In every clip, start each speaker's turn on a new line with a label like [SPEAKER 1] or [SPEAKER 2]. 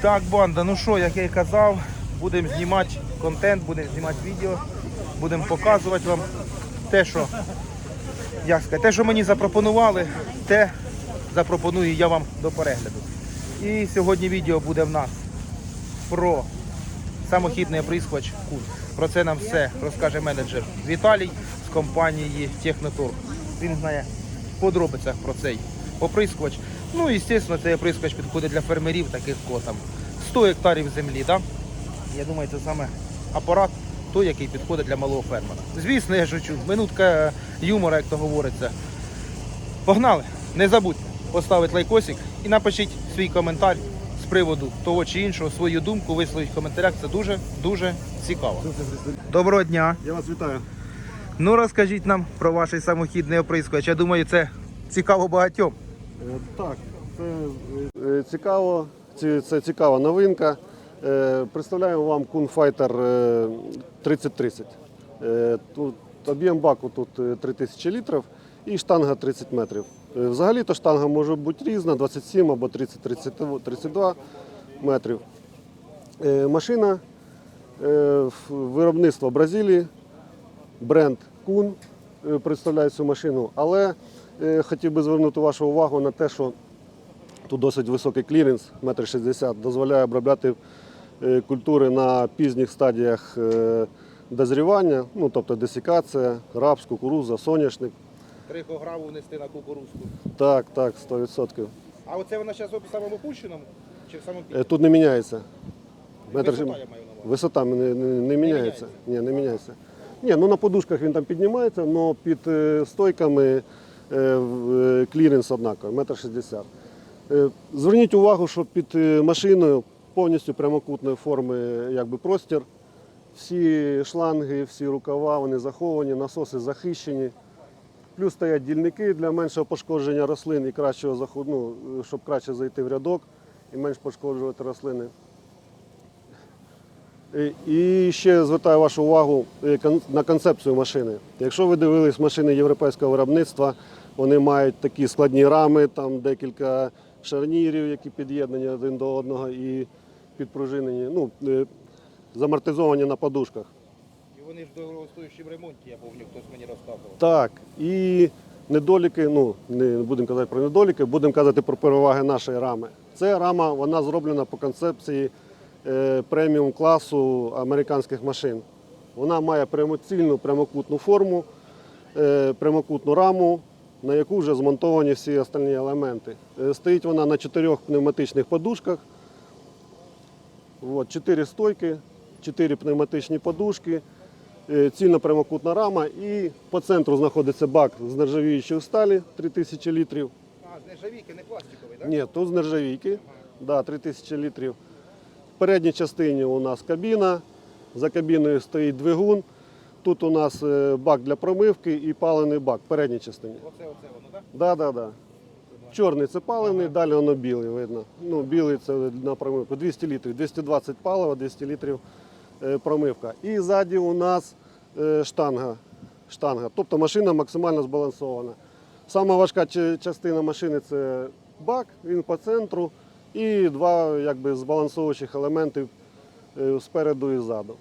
[SPEAKER 1] Так, банда, ну що, як я і казав, будемо знімати контент, будемо знімати відео, будемо показувати вам те, що, як сказати, те, що мені запропонували, те запропоную я вам до перегляду. І сьогодні відео буде в нас про самохідний оприскувач Кун. Про це нам все розкаже менеджер Віталій з компанії Техноторг. Він знає подробицях про цей оприскувач. Ну і, звісно, цей оприскувач підходить для фермерів, таких кого там 100 гектарів землі. Да? Я думаю, це саме апарат, той, який підходить для малого фермера. Звісно, я шучу. Минутка юмора, як то говориться. Погнали! Не забудьте поставити лайкосик і напишіть свій коментар з приводу того чи іншого, свою думку висловіть в коментарях. Це дуже дуже цікаво. Доброго дня.
[SPEAKER 2] Я вас вітаю.
[SPEAKER 1] Ну розкажіть нам про ваш самохідний оприскувач. Я думаю, це цікаво багатьом.
[SPEAKER 2] Е, Так, це е, цікаво, це цікава новинка. Е, Представляємо вам Kun Fighter е, 3030. Е, Тут об'єм баку тут е, 3000 літрів і штанга 30 метрів. Е, Взагалі-то штанга може бути різна, 27 або 30-32 метрів. Е, Машина е, виробництва Бразилії, бренд е, представляє цю машину, але е, хотів би звернути вашу увагу на те, що тут досить високий кліренс, 1,60 м, дозволяє обробляти е, культури на пізніх стадіях е, дозрівання, ну, тобто десикація, рапс, кукуруза, соняшник.
[SPEAKER 1] Три граву внести на кукурузку.
[SPEAKER 2] Так, так, 100%.
[SPEAKER 1] А оце вона зараз в самому опущеному чи в самому
[SPEAKER 2] Е, Тут не міняється. Метр-
[SPEAKER 1] Висота, я маю на увазі.
[SPEAKER 2] Висота не, не, не міняється. Ні, не міняється. Ні, ну на подушках він там піднімається, але під е, стойками е, е, кліренс однаковий, метр шістдесят. Е, Зверніть увагу, що під е, машиною повністю прямокутної форми якби, простір. Всі шланги, всі рукава вони заховані, насоси захищені. Плюс стоять дільники для меншого пошкодження рослин і кращого ну, щоб краще зайти в рядок і менш пошкоджувати рослини. Е, І ще звертаю вашу увагу е, на концепцію машини. Якщо ви дивились машини європейського виробництва, вони мають такі складні рами, там декілька шарнірів, які під'єднані один до одного і підпружинені, ну, е, замортизовані на подушках.
[SPEAKER 1] І вони ж в ремонті, я пам'ятаю, хтось мені розказував.
[SPEAKER 2] Так, і недоліки, ну не будемо казати про недоліки, будемо казати про переваги нашої рами. Ця рама вона зроблена по концепції е, преміум класу американських машин. Вона має прямоцільну прямокутну форму, е, прямокутну раму, на яку вже змонтовані всі остальні елементи. Е, стоїть вона на чотирьох пневматичних подушках. От, чотири стойки, чотири пневматичні подушки, е, цільно прямокутна рама і по центру знаходиться бак з нержавіючої сталі 3000 літрів.
[SPEAKER 1] А, з нержавійки, не пластиковий, так?
[SPEAKER 2] Ні, тут з нержавійки, да, 3000 літрів. В передній частині у нас кабіна, за кабіною стоїть двигун. Тут у нас е, бак для промивки і палений бак в передній частині.
[SPEAKER 1] Оце, оце воно, так?
[SPEAKER 2] Да, да, да. Чорний це палений, далі воно білий видно. Ну, білий це на промивку. 200 літрів, 220 палива, 200 літрів е, промивка. І ззаді у нас е, штанга. штанга. Тобто машина максимально збалансована. Сама важка частина машини це бак, він по центру, і два якби, збалансовуючих елементи спереду і ззаду.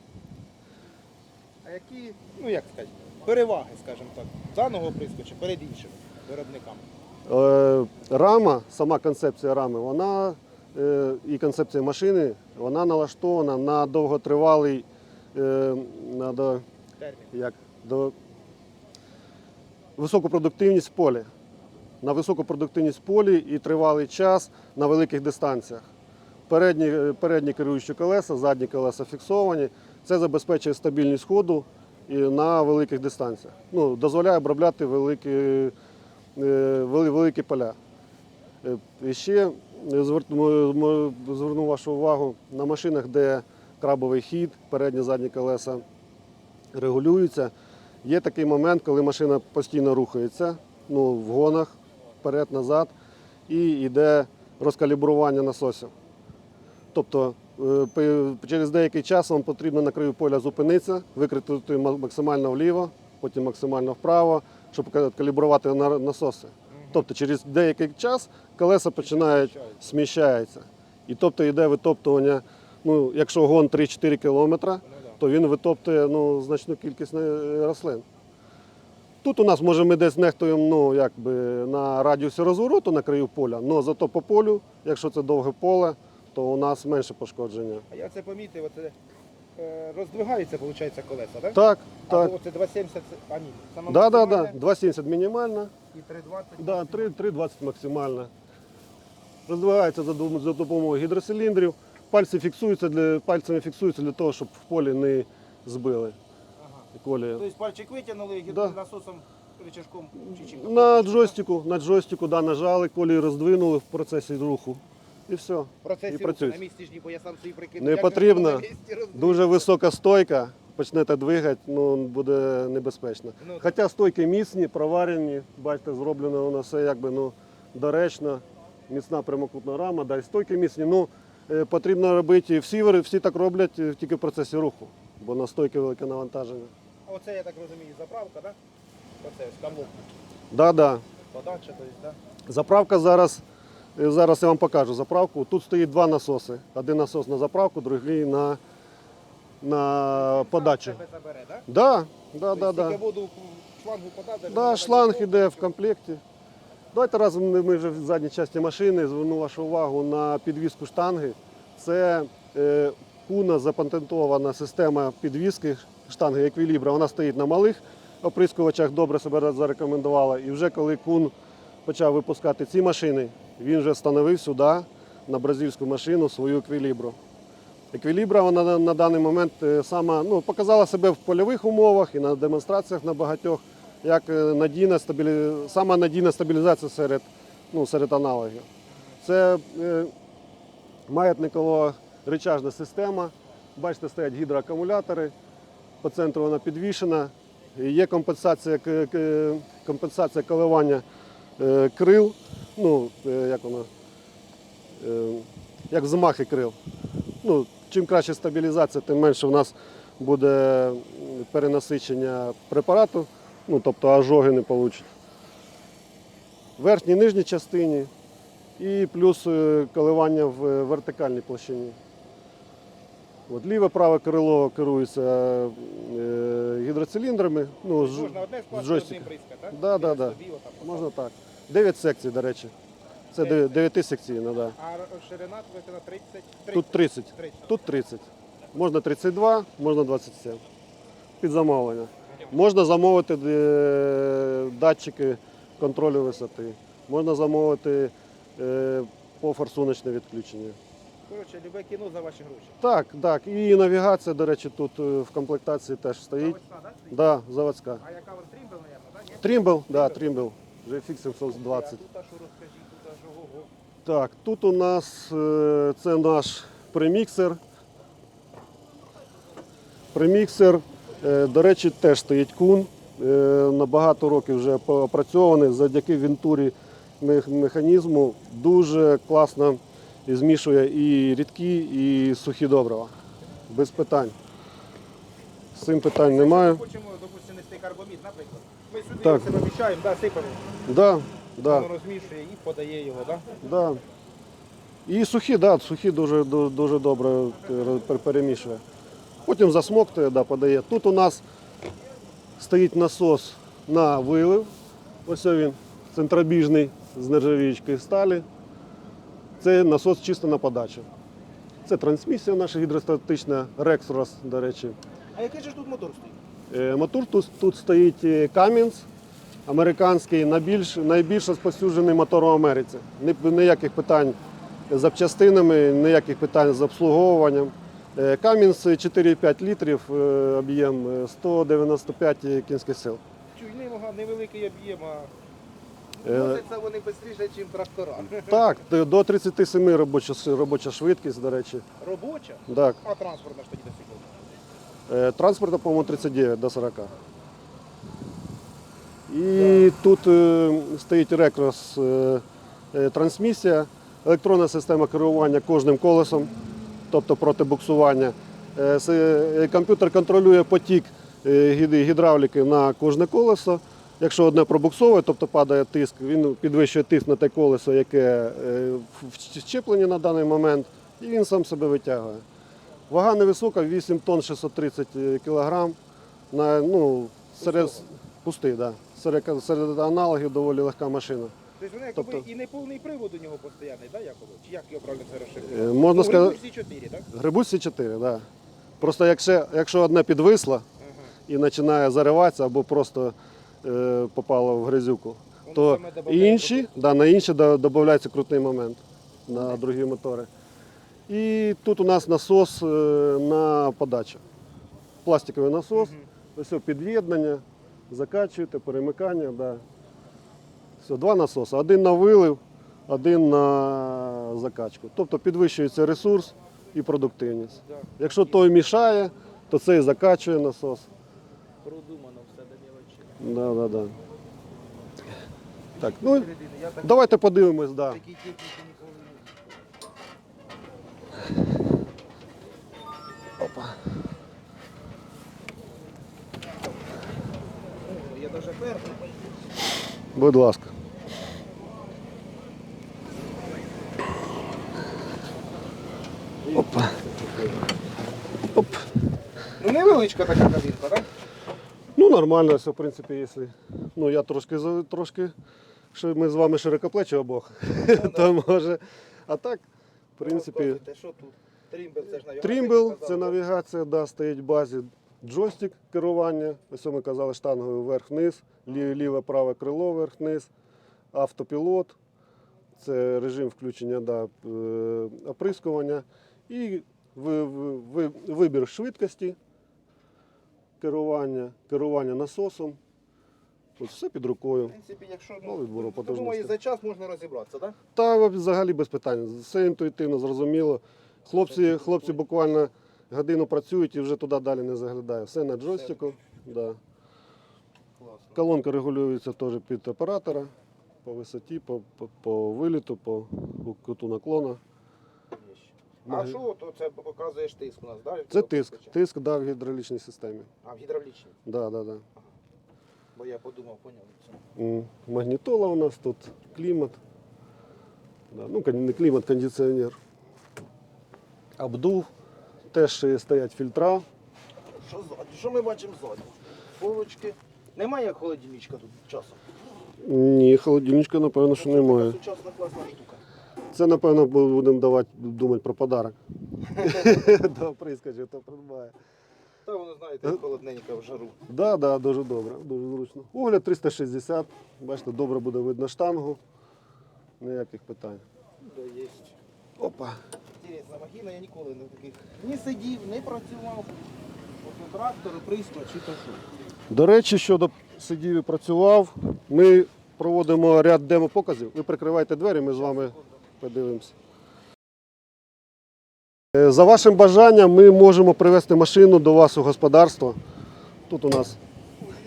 [SPEAKER 1] А які, ну як сказати, переваги, скажімо так, даного оприскувача перед іншими виробниками?
[SPEAKER 2] Е, Рама, сама концепція рами, вона е, і концепція машини, вона налаштована на довготривалий, е, на до, як, до високу продуктивність в полі. На високу продуктивність в полі і тривалий час на великих дистанціях. Передні, передні керуючі колеса, задні колеса фіксовані. Це забезпечує стабільність ходу на великих дистанціях. Ну, дозволяє обробляти великі, е, вели- великі поля. Е, І ще зверну, вашу увагу на машинах, де крабовий хід, передні задні колеса регулюються. Є такий момент, коли машина постійно рухається ну, в гонах вперед-назад і йде розкалібрування насосів. Тобто е, через деякий час вам потрібно на краю поля зупинитися, викрити максимально вліво, потім максимально вправо, щоб калібрувати насоси. Тобто через деякий час колеса починають сміщаються. І тобто йде витоптування, ну, якщо гон 3-4 кілометри, то він витоптує ну, значну кількість е, рослин. Тут у нас, може, ми десь нехтуємо ну, якби, на радіусі розвороту на краю поля, але зато по полю, якщо це довге поле, то у нас менше пошкодження.
[SPEAKER 1] А я це помітив, оце е, роздвигаються, виходить, колеса, так?
[SPEAKER 2] Так,
[SPEAKER 1] А
[SPEAKER 2] так.
[SPEAKER 1] оце 2,70, а ні, саме
[SPEAKER 2] Да, да, да.
[SPEAKER 1] максимальне
[SPEAKER 2] 2,70 мінімальна,
[SPEAKER 1] і 3,20.
[SPEAKER 2] да, 3 3,20 максимальна. Роздвигається за, дом- за допомогою гідроциліндрів. Пальці фіксуються для, пальцями фіксуються для того, щоб в полі не збили
[SPEAKER 1] Ага.
[SPEAKER 2] колії.
[SPEAKER 1] Тобто пальчик витягнули,
[SPEAKER 2] Да.
[SPEAKER 1] насосом, рычажком чи чим?
[SPEAKER 2] На джойстику, на джойстику да, нажали, колії роздвинули в процесі руху. І все.
[SPEAKER 1] Процесі
[SPEAKER 2] І працюють.
[SPEAKER 1] на місці ж ні, бо я сам собі прикинув.
[SPEAKER 2] Не
[SPEAKER 1] як же
[SPEAKER 2] потрібно.
[SPEAKER 1] на місці роздвинеться?
[SPEAKER 2] Дуже висока стойка, почнете двигати, ну, буде небезпечно.
[SPEAKER 1] Ну,
[SPEAKER 2] Хоча стойки міцні, проварені, бачите, зроблено воно все якби ну, доречно, міцна прямокутна рама, да, стойки міцні. Ну, е, потрібно робити, всі, вири- всі так роблять е, тільки в процесі руху, бо на стойки велике навантаження.
[SPEAKER 1] А Оце, я так розумію, заправка, так? Оце ось камлок,
[SPEAKER 2] Да, да.
[SPEAKER 1] подача, тобто, так?
[SPEAKER 2] Заправка зараз, зараз я вам покажу заправку. Тут стоїть два насоси. Один насос на заправку, другий на, на подачу.
[SPEAKER 1] Забере, так?
[SPEAKER 2] Да, да, да,
[SPEAKER 1] Тобто
[SPEAKER 2] да.
[SPEAKER 1] воду шлангу подав,
[SPEAKER 2] Да, шланг іде в комплекті. Давайте разом ми ми вже в задній частині машини зверну вашу увагу на підвіску штанги. Це е, куна запатентована система підвіски штанги еквілібра. Вона стоїть на малих оприскувачах, добре себе зарекомендувала. І вже коли кун почав випускати ці машини, він вже встановив сюди на бразильську машину свою еквілібру. Еквілібра вона на, даний момент е, сама ну, показала себе в польових умовах і на демонстраціях на багатьох як е, надійна стабілі... сама надійна стабілізація серед, ну, серед аналогів. Це е, маятникова речажна система. Бачите, стоять гідроакумулятори, по центру вона підвішена. Є компенсація, компенсація коливання е, крил, ну, е, як воно, е, як взмахи крил. Ну, чим краще стабілізація, тим менше в нас буде перенасичення препарату, ну, тобто ожоги не получать. В верхній нижній частині і плюс е, коливання в вертикальній площині. От ліве праве крило керується е, гідроциліндрами. Ну,
[SPEAKER 1] Можна одне
[SPEAKER 2] з
[SPEAKER 1] одним бризка, так?
[SPEAKER 2] Да, да, да. Можна так. 9 секцій, до речі. Це
[SPEAKER 1] Дев'ять.
[SPEAKER 2] 9 секційна, да.
[SPEAKER 1] А ширина твоя на 30? 30?
[SPEAKER 2] Тут 30.
[SPEAKER 1] 30.
[SPEAKER 2] Тут 30. Можна 32, можна 27. Під замовлення. Можна замовити е, датчики контролю висоти. Можна замовити е, по форсуночне відключення.
[SPEAKER 1] Коротше, любе кіно за ваші гроші.
[SPEAKER 2] Так, так. І навігація, до речі, тут е, в комплектації теж стоїть.
[SPEAKER 1] Заводська, так?
[SPEAKER 2] Да, заводська.
[SPEAKER 1] А яка вон Трімбл, мабуть, так?
[SPEAKER 2] Трімбл, да, Трімбл. GFX 720.
[SPEAKER 1] Тут, а що розкажіть, тут аж ого-го.
[SPEAKER 2] Так, тут у нас е, це наш преміксер. Преміксер, е, до речі, теж стоїть кун. Е, На багато років вже опрацьований завдяки вінтурі механізму. Дуже класно змішує і рідкі, і сухі добрива. Без питань. З цим питань немає.
[SPEAKER 1] Хочемо, допустимо, нести карбомід, наприклад. Ми сюди
[SPEAKER 2] Так.
[SPEAKER 1] це наміщаємо, да, сипемо.
[SPEAKER 2] Да, да.
[SPEAKER 1] Воно розмішує і подає його, так?
[SPEAKER 2] Да. І сухі, да, сухі дуже, дуже, дуже добре пер- перемішує. Потім засмоктує, да, подає. Тут у нас стоїть насос на вилив. Ось він, центробіжний з нержавіючки сталі. Це насос чисто на подачу. Це трансмісія наша гідростатична, Rexros, до речі.
[SPEAKER 1] А який же ж тут мотор стоїть?
[SPEAKER 2] Е, Мотор тут, тут стоїть е, Cummins, американський, найбільш, найбільш розповсюджений мотор у Америці. Ніяких питань з запчастинами, ніяких питань з обслуговуванням. Е, Cummins 4,5 літрів, е, об'єм е, 195 кінських сил.
[SPEAKER 1] Чуй, немага- невеликий об'єм, а
[SPEAKER 2] Е,
[SPEAKER 1] вони швидше, ніж трактора.
[SPEAKER 2] Так, до 37 робоча, робоча швидкість, до речі.
[SPEAKER 1] Робоча,
[SPEAKER 2] Так.
[SPEAKER 1] а транспортна ж тоді до секунди.
[SPEAKER 2] Е, Транспорта, по-моєму, 39 до 40. І тут е, стоїть рекрос е, е, трансмісія, електронна система керування кожним колесом, тобто проти буксування. Е, е, Комп'ютер контролює потік е, гідравліки на кожне колесо. Якщо одне пробуксовує, тобто падає тиск, він підвищує тиск на те колесо, яке е, в щепленні на даний момент. і він сам себе витягує. Вага невисока, 8 тонн 630 кг. На, ну, серед, пустий, да. серед, серед аналогів доволі легка машина.
[SPEAKER 1] Тобто
[SPEAKER 2] Тобто-
[SPEAKER 1] якби і не повний привод у нього постійний, да, Яково? Чи як його правильно це
[SPEAKER 2] Е,
[SPEAKER 1] розшифрувати?
[SPEAKER 2] Можна сказати,
[SPEAKER 1] всі чотири, так?
[SPEAKER 2] грибуть всі чотири, так. Да. Просто якщо, якщо одне підвисло і починає зариватися або просто е, попало в грязюку,
[SPEAKER 1] Воно
[SPEAKER 2] то
[SPEAKER 1] саме добавляє
[SPEAKER 2] інші, да, на інші до- додається крутний момент на другі мотори. І тут у нас насос е, на подачу. Пластиковий насос, ось все, під'єднання, закачуєте, перемикання. Да. Все, два насоси. Один на вилив, один на закачку. Тобто підвищується ресурс і продуктивність. Якщо той мішає, то цей закачує насос.
[SPEAKER 1] Продумано все до.
[SPEAKER 2] Да, да, да. Так, ну давайте подивимось, да.
[SPEAKER 1] такій техніці ніколи не
[SPEAKER 2] Опа.
[SPEAKER 1] Ну, Я навіть перший.
[SPEAKER 2] Будь ласка. Опа. Оп.
[SPEAKER 1] Ну невеличка така кабінка, так?
[SPEAKER 2] Ну, нормально все, в принципі, якщо. Ну, я трошки трошки. Що ми з вами широкоплечі обох. то може. А так, в принципі,
[SPEAKER 1] що тут? Трімбл, це ж навігація.
[SPEAKER 2] трімбл це навігація, да, стоїть в базі. Джойстик керування. Ось ми казали штангою вверх-вниз, ліве праве крило вверх-вниз, автопілот. Це режим включення да, е, оприскування і ви- ви- ви- вибір швидкості керування, керування насосом. Ось все під
[SPEAKER 1] В
[SPEAKER 2] рукою.
[SPEAKER 1] принципі, якщо
[SPEAKER 2] Ну, відбору
[SPEAKER 1] ну, думаю, за час можна розібратися, так?
[SPEAKER 2] Та взагалі без питань. Все інтуїтивно, зрозуміло. Хлопці, хлопці буквально годину працюють і вже туди далі не заглядає. Все на джойстику. Да. Колонка регулюється теж під оператора по висоті, по, по, по виліту, по куту наклону.
[SPEAKER 1] А що то це показуєш тиск у нас, так?
[SPEAKER 2] Це тиск. Тиск да, в гідравлічній системі.
[SPEAKER 1] А в гідравлічній.
[SPEAKER 2] Да, да, да.
[SPEAKER 1] Бо я подумав, поняв.
[SPEAKER 2] Магнітола у нас тут, клімат. Да, ну, не клімат, кондиціонер. Обдув. Теж стоять фільтра.
[SPEAKER 1] Що ззаді? Що ми бачимо ззаді? Полочки. Немає холодильничка тут часом.
[SPEAKER 2] Ні, холодильничка, напевно, що немає.
[SPEAKER 1] Сучасна класна штука.
[SPEAKER 2] Це, напевно, будемо давати думати про подарок. До прискочу, то придбає.
[SPEAKER 1] Та воно, знаєте, холодненька в жару.
[SPEAKER 2] Да, да, дуже добре, дуже зручно. Огляд 360. Бачите, добре буде видно штангу. Ніяких питань.
[SPEAKER 1] Да, є.
[SPEAKER 2] Опа.
[SPEAKER 1] Інтересна махіна, я ніколи не таких не сидів, не працював. От трактор, прискла чи то що.
[SPEAKER 2] До речі, щодо сидів і працював, ми проводимо ряд демо-показів. Ви прикривайте двері, ми з вами подивимося. Е, За вашим бажанням ми можемо привезти машину до вас у господарство. Тут у нас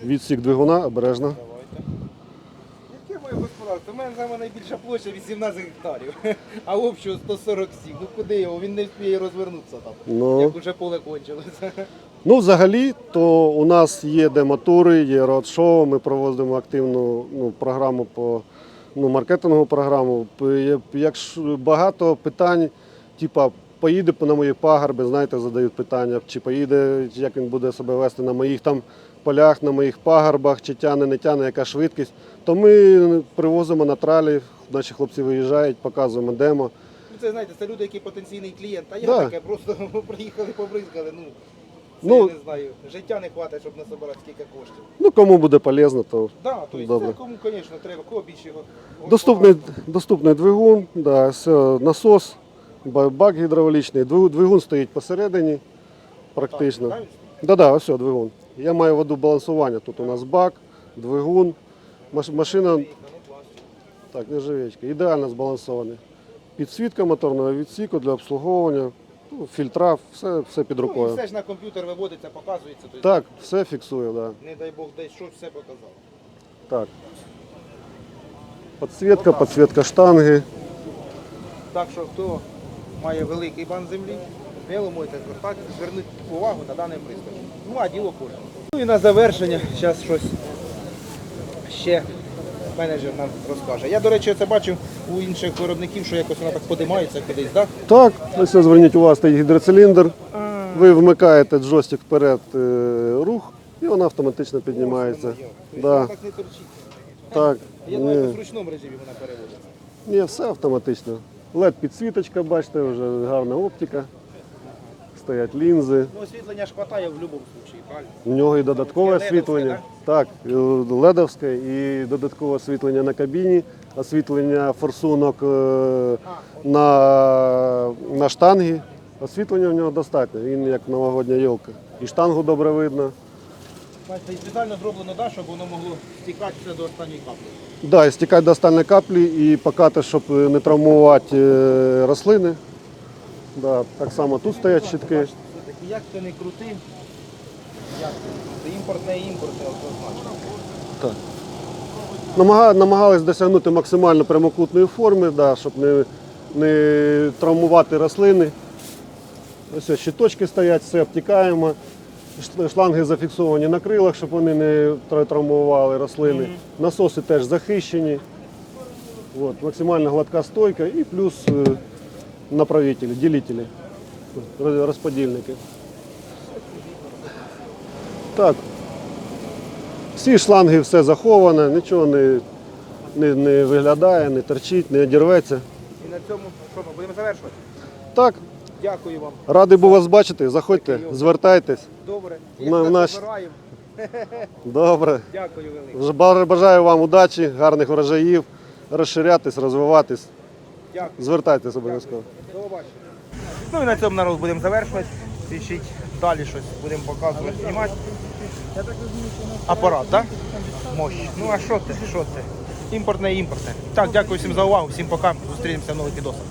[SPEAKER 2] відсік двигуна, обережно.
[SPEAKER 1] Саме найбільша площа 18 гектарів, а общого 147. Ну куди його? Він не встигає розвернутися там.
[SPEAKER 2] Ну,
[SPEAKER 1] Як уже поле кончилося.
[SPEAKER 2] ну, взагалі, то у нас є демотури, є родшоу, ми проводимо активну ну, програму по ну, маркетингову програму. Якщо багато питань, типа, поїде на мої пагорби, знаєте, задають питання, чи поїде, як він буде себе вести на моїх там полях, на моїх пагорбах, чи тяне, не тяне, яка швидкість. То ми привозимо на тралі, наші хлопці виїжджають, показуємо демо.
[SPEAKER 1] Ну, Це знаєте, це люди, які потенційний клієнт. А я
[SPEAKER 2] Да.
[SPEAKER 1] таке просто приїхали, побризкали. Ну, це
[SPEAKER 2] Ну,
[SPEAKER 1] я не знаю. Життя не хватить, щоб не собирати скільки коштів.
[SPEAKER 2] Ну, кому буде полезно, то
[SPEAKER 1] Да, то есть
[SPEAKER 2] Добре.
[SPEAKER 1] це кому, звісно, треба, кого більше його.
[SPEAKER 2] Доступний, доступний двигун, да, все, насос, бак гідравлічний, двигун, стоїть посередині практично.
[SPEAKER 1] Так,
[SPEAKER 2] Да, да, ось двигун. Я маю в виду балансування. Тут у нас бак, двигун, машина так, нержавечка, ідеально збалансований. Підсвітка моторного відсіку для обслуговування, ну, фільтра, все, все під
[SPEAKER 1] Ну, і
[SPEAKER 2] рукою.
[SPEAKER 1] все ж на комп'ютер виводиться, показується. То
[SPEAKER 2] Так, все фіксує, да.
[SPEAKER 1] Не дай Бог, десь щось все показав.
[SPEAKER 2] так. Підсвітка, підсвітка штанги.
[SPEAKER 1] Так що хто має великий бан землі, сміло можете звертатися, звернути увагу на даний пристрій. Ну, а діло кожне. Ну і на завершення, зараз щось ще менеджер нам розкаже. Я, до речі, це бачив у інших виробників, що якось вона так подимається кудись, так?
[SPEAKER 2] Так, ось зверніть увагу, стоїть гідроциліндр. Ви вмикаєте джойстик вперед е, рух, і вона автоматично піднімається. Да,
[SPEAKER 1] Так не торчить.
[SPEAKER 2] так,
[SPEAKER 1] Я думаю, в ручному режимі вона переводиться.
[SPEAKER 2] ні, все автоматично. Led підсвіточка, бачите, вже гарна оптика. Стоять лінзи.
[SPEAKER 1] Ну, освітлення ж хватає в будь-якому випадку, правильно?
[SPEAKER 2] У нього і додаткове освітлення. Так, ледовське і додаткове освітлення на кабіні, освітлення форсунок е, на, на штангі. Освітлення в нього достатньо, він як новогодня йолка. І штангу добре видно.
[SPEAKER 1] Бачите, і спеціально зроблено, да, щоб воно могло стікати все до останньої каплі.
[SPEAKER 2] Да, і стікати до останньої каплі і покати, щоб не травмувати е, рослини. Да, так само тут стоять щитки.
[SPEAKER 1] Бачите, все-таки, як ти не крути, як ти, це імпортне і імпортне однозначно.
[SPEAKER 2] Так. Намага, намагались досягнути максимально прямокутної форми, да, щоб не, не травмувати рослини. Ось ось щиточки стоять, все обтікаємо. Шланги зафіксовані на крилах, щоб вони не травмували рослини. Насоси теж захищені. От, максимально гладка стойка і плюс е, направителі, ділителі, розподільники. Так, всі шланги все заховане, нічого не, не, не виглядає, не торчить, не одірветься.
[SPEAKER 1] І на цьому що ми будемо завершувати?
[SPEAKER 2] Так,
[SPEAKER 1] Дякую вам.
[SPEAKER 2] радий був вас бачити. Заходьте, звертайтесь.
[SPEAKER 1] Добре.
[SPEAKER 2] На-
[SPEAKER 1] Як
[SPEAKER 2] наш-. Добре.
[SPEAKER 1] Дякую велике.
[SPEAKER 2] Бажаю вам удачі, гарних врожаїв, розширятись, розвиватись.
[SPEAKER 1] Дякую.
[SPEAKER 2] Звертайтесь обов'язково.
[SPEAKER 1] До побачення. Ну і на цьому народ будемо завершувати. Пишіть далі щось, будемо показувати, знімати. Апарат, так? Мощ. Ну а що ти? Що ти? Імпортне, імпортне. Так, дякую всім за увагу, всім пока. Зустрінемося в нових відосах.